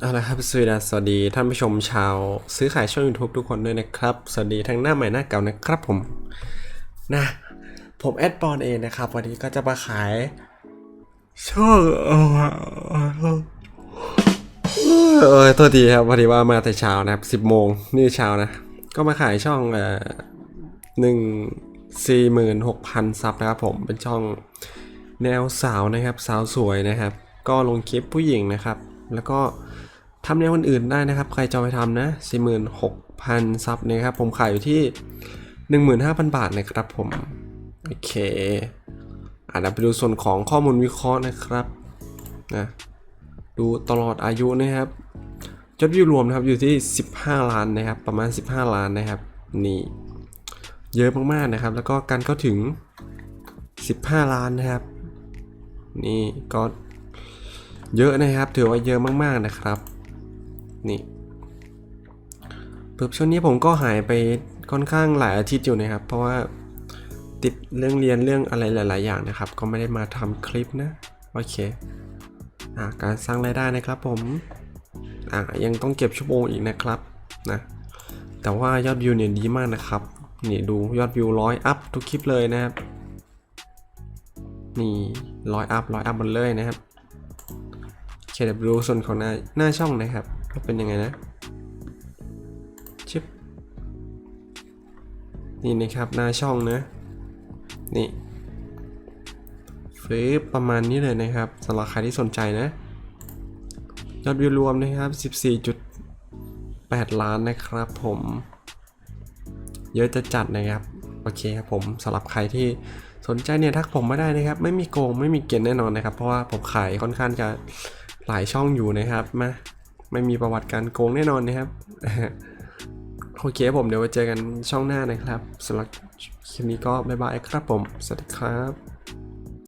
เอาละครับสวัสดีสวัสดีท่านผู้ชมชาว ซื้อขายช่อง YouTube ทุกคนด้วยนะครับ สวัสดีทั้งหน้าใหม่หน้าเก่านะครับผมนะ ผมแอดปอนเองนะครับ วันนี้ก็จะมาขายช่องเออตัวทีครับพอดีว่ามาแต่เช้านะครับสิบโมงนี่เช้านะ ก็มาขายช่องเอ่อหนึ่งสี่หมื่นหกพันซับนะครับผมเป็นช่องแนวสาวนะครับ สาวสวยนะครับ ก็ลงคลิปผู้หญิงนะครับ แล้วก็ ทำแนวอื่นได้นะครับ ใครจะไปทำนะ 46,000 ซับนะครับ ผมขายอยู่ที่ 15,000 บาทนะครับผม โอเคอ่าเดี๋ยวไปดูส่วนของข้อมูลวิเคราะห์นะครับนะดูตลอดอายุนะครับยอดวิวรวมนะครับอยู่ที่ 15 ล้านนะครับ ประมาณ 15 ล้านนะครับ นี่ เยอะมากๆนะครับ แล้วก็การเข้าถึง 15 ล้านนะครับ นี่ก็เยอะนะครับ ถือว่าเยอะมากๆนะครับ นี่ปึ๊บช่วงนี้ผมก็หายไปค่อนข้างหลายอาทิตย์อยู่นะครับ เพราะว่าติดเรื่องเรียนเรื่องอะไรหลาย ๆ อย่างนะครับ ก็ไม่ได้มาทำคลิปนะ โอเคอ่าการสร้างรายได้นะครับผมอ่ายังต้องเก็บชั่วโมงอีกนะครับนะแต่ว่ายอดวิวเนี่ยดีมากนะครับนี่ดูยอดวิวร้อยอัพทุกคลิปเลยนะครับนี่ร้อยอัพร้อยอัพหมดเลยนะครับโอเคเดี๋ยวไปดูส่วนของหน้าหน้าช่องนะครับ เป็นยังไงนะ ชิป นี่นะครับหน้าช่องนะ นี่ฟื้ประมาณนี้เลยนะครับสำหรับใครที่สนใจนะ ยอดวิวรวมนะครับ 14.8 ล้านนะครับผม เยอะจะจัดนะครับ โอเคครับผมสำหรับใครที่สนใจเนี่ยทักผมมาได้นะครับ ไม่มีโกงไม่มีเกียนแน่นอนนะครับ เพราะว่าผมขายค่อนข้างจะหลายช่องอยู่นะครับมา ไม่มีประวัติการโกงแน่นอนนะครับ โอเคผมเดี๋ยวไว้เจอกันช่องหน้านะครับสำหรับคลิปนี้ก็บ๊ายบายครับผม สวัสดีครับ